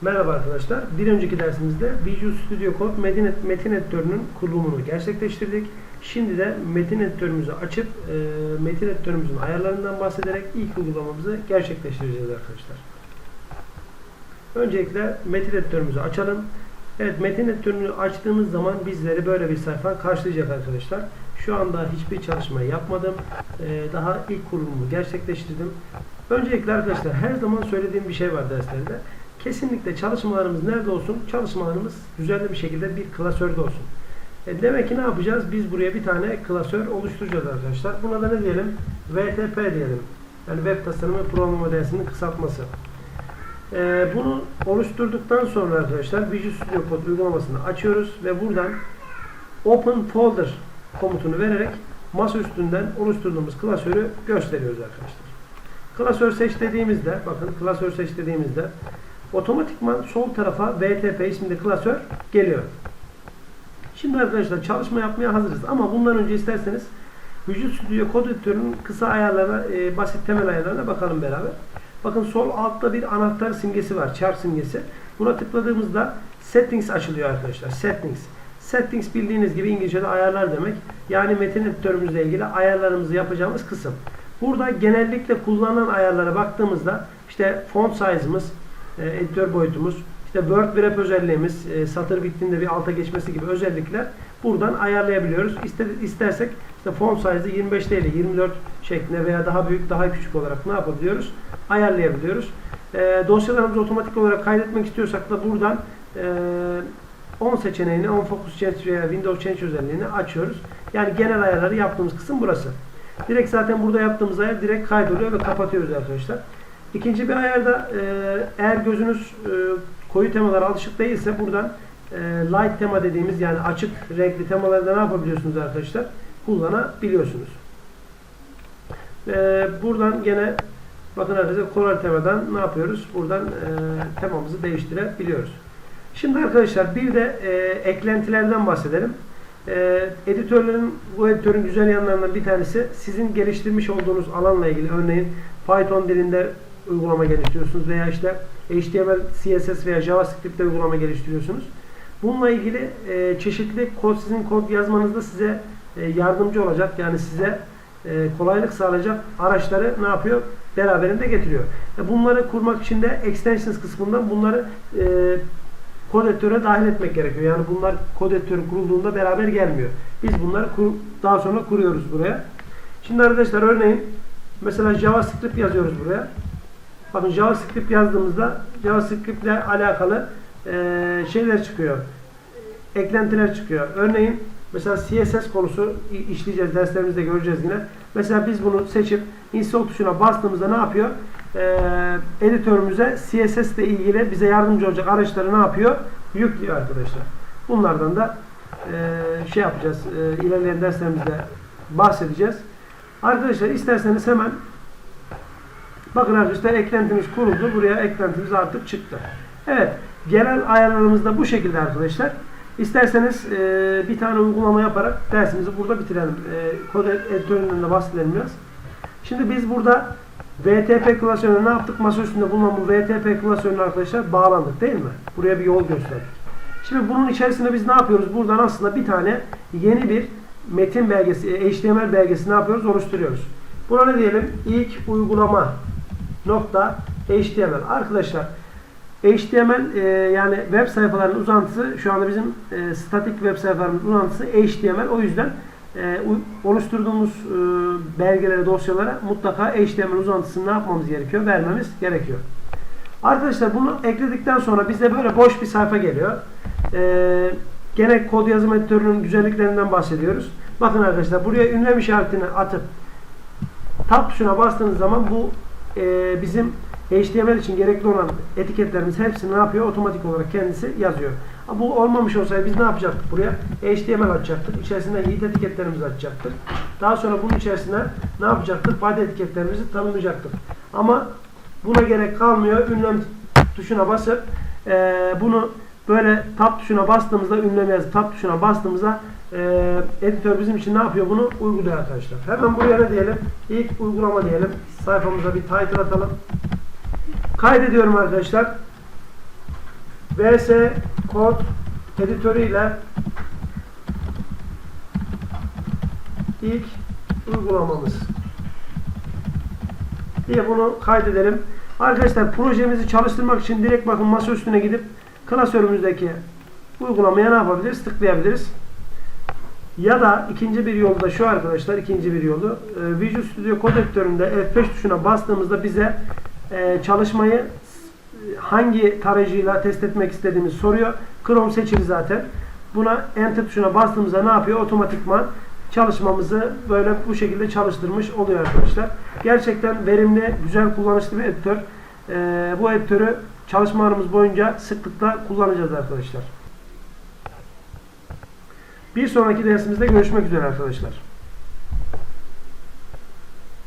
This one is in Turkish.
Merhaba arkadaşlar. Bir önceki dersimizde Visual Studio Code metin, metin editörünün kurulumunu gerçekleştirdik. Şimdi de metin editörümüzü açıp e, metin editörümüzün ayarlarından bahsederek ilk uygulamamızı gerçekleştireceğiz arkadaşlar. Öncelikle metin editörümüzü açalım. Evet metin editörünü açtığımız zaman bizleri böyle bir sayfa karşılayacak arkadaşlar. Şu anda hiçbir çalışma yapmadım. E, daha ilk kurulumu gerçekleştirdim. Öncelikle arkadaşlar her zaman söylediğim bir şey var derslerde. Kesinlikle çalışmalarımız nerede olsun? Çalışmalarımız düzenli bir şekilde bir klasörde olsun. E demek ki ne yapacağız? Biz buraya bir tane klasör oluşturacağız arkadaşlar. Buna da ne diyelim? VTP diyelim. Yani Web Tasarımı Programlama Dersi'nin kısaltması. E, bunu oluşturduktan sonra arkadaşlar Visual Studio Code uygulamasını açıyoruz ve buradan Open Folder komutunu vererek masa üstünden oluşturduğumuz klasörü gösteriyoruz arkadaşlar. Klasör seç dediğimizde, bakın klasör seç dediğimizde otomatikman sol tarafa VTP isimli klasör geliyor. Şimdi arkadaşlar çalışma yapmaya hazırız ama bundan önce isterseniz Visual Studio Code Editor'ın kısa ayarlarına, e, basit temel ayarlarına bakalım beraber. Bakın sol altta bir anahtar simgesi var, chart simgesi. Buna tıkladığımızda Settings açılıyor arkadaşlar. Settings. Settings bildiğiniz gibi İngilizce'de ayarlar demek. Yani metin editörümüzle ilgili ayarlarımızı yapacağımız kısım. Burada genellikle kullanılan ayarlara baktığımızda işte font size'ımız, e, editör boyutumuz, işte Word Wrap özelliğimiz, e, satır bittiğinde bir alta geçmesi gibi özellikler buradan ayarlayabiliyoruz. İster, istersek işte font size'ı 25 değil 24 şeklinde veya daha büyük daha küçük olarak ne yapabiliyoruz? Ayarlayabiliyoruz. E, dosyalarımızı otomatik olarak kaydetmek istiyorsak da buradan e, 10 seçeneğini, 10 Focus Change veya Windows Change özelliğini açıyoruz. Yani genel ayarları yaptığımız kısım burası. Direkt zaten burada yaptığımız ayar direkt kaydoluyor ve kapatıyoruz arkadaşlar. İkinci bir ayarda e, eğer gözünüz e, koyu temalara alışık değilse buradan e, light tema dediğimiz yani açık renkli temalarda ne yapabiliyorsunuz arkadaşlar? Kullanabiliyorsunuz. Buradan gene bakın arkadaşlar color temadan ne yapıyoruz? Buradan temamızı değiştirebiliyoruz. Şimdi arkadaşlar bir de eklentilerden bahsedelim. Editörlerin, bu editörün güzel yanlarından bir tanesi sizin geliştirmiş olduğunuz alanla ilgili örneğin Python dilinde uygulama geliştiriyorsunuz veya işte HTML, CSS veya JavaScript'te uygulama geliştiriyorsunuz. Bununla ilgili e, çeşitli kod sizin kod yazmanızda size e, yardımcı olacak. Yani size e, kolaylık sağlayacak araçları ne yapıyor? Beraberinde getiriyor. E, bunları kurmak için de extensions kısmından bunları e, kod editöre dahil etmek gerekiyor. Yani bunlar kod editörü kurulduğunda beraber gelmiyor. Biz bunları kur, daha sonra kuruyoruz buraya. Şimdi arkadaşlar örneğin mesela JavaScript yazıyoruz buraya. Bakın JavaScript yazdığımızda JavaScript ile alakalı e, şeyler çıkıyor. Eklentiler çıkıyor. Örneğin mesela CSS konusu işleyeceğiz. Derslerimizde göreceğiz yine. Mesela biz bunu seçip install tuşuna bastığımızda ne yapıyor? E, editörümüze CSS ile ilgili bize yardımcı olacak araçları ne yapıyor? Yüklüyor arkadaşlar. Bunlardan da e, şey yapacağız. E, ilerleyen derslerimizde bahsedeceğiz. Arkadaşlar isterseniz hemen Bakın arkadaşlar eklentimiz kuruldu. Buraya eklentimiz artık çıktı. Evet. Genel ayarlarımız da bu şekilde arkadaşlar. İsterseniz e, bir tane uygulama yaparak dersimizi burada bitirelim. E, kod editöründen de bahsedelim biraz. Şimdi biz burada VTP klasörüne ne yaptık? Masa üstünde bulunan bu VTP klasörüne arkadaşlar bağlandık değil mi? Buraya bir yol gösterdik. Şimdi bunun içerisinde biz ne yapıyoruz? Buradan aslında bir tane yeni bir metin belgesi, HTML belgesi ne yapıyoruz? Oluşturuyoruz. Buna ne diyelim? İlk uygulama nokta HTML. Arkadaşlar HTML e, yani web sayfalarının uzantısı şu anda bizim e, statik web sayfalarımızın uzantısı HTML. O yüzden e, oluşturduğumuz e, belgelere, dosyalara mutlaka HTML uzantısını ne yapmamız gerekiyor? Vermemiz gerekiyor. Arkadaşlar bunu ekledikten sonra bize böyle boş bir sayfa geliyor. E, gene kod yazım editörünün güzelliklerinden bahsediyoruz. Bakın arkadaşlar buraya ünlem işaretini atıp tab tuşuna bastığınız zaman bu e, bizim HTML için gerekli olan etiketlerimiz hepsini ne yapıyor? Otomatik olarak kendisi yazıyor. Bu olmamış olsaydı biz ne yapacaktık buraya? HTML açacaktık. İçerisinde yiğit etiketlerimizi açacaktık. Daha sonra bunun içerisine ne yapacaktık? Body etiketlerimizi tanımlayacaktık. Ama buna gerek kalmıyor. Ünlem tuşuna basıp e, bunu böyle tab tuşuna bastığımızda ünlem yazıp tab tuşuna bastığımızda e, editör bizim için ne yapıyor? Bunu uyguluyor arkadaşlar. Hemen buraya ne diyelim? İlk uygulama diyelim. Sayfamıza bir title atalım. Kaydediyorum arkadaşlar. VS Code editörü ile ilk uygulamamız diye bunu kaydedelim. Arkadaşlar projemizi çalıştırmak için direkt bakın masa üstüne gidip klasörümüzdeki uygulamaya ne yapabiliriz? Tıklayabiliriz. Ya da ikinci bir yolu da şu arkadaşlar, ikinci bir yolu. E, Visual Studio Code editöründe F5 tuşuna bastığımızda bize e, çalışmayı hangi tarayıcıyla test etmek istediğimizi soruyor. Chrome seçili zaten. Buna Enter tuşuna bastığımızda ne yapıyor? Otomatikman çalışmamızı böyle bu şekilde çalıştırmış oluyor arkadaşlar. Gerçekten verimli, güzel kullanışlı bir editör. E, bu editörü çalışmalarımız boyunca sıklıkla kullanacağız arkadaşlar. Bir sonraki dersimizde görüşmek üzere arkadaşlar.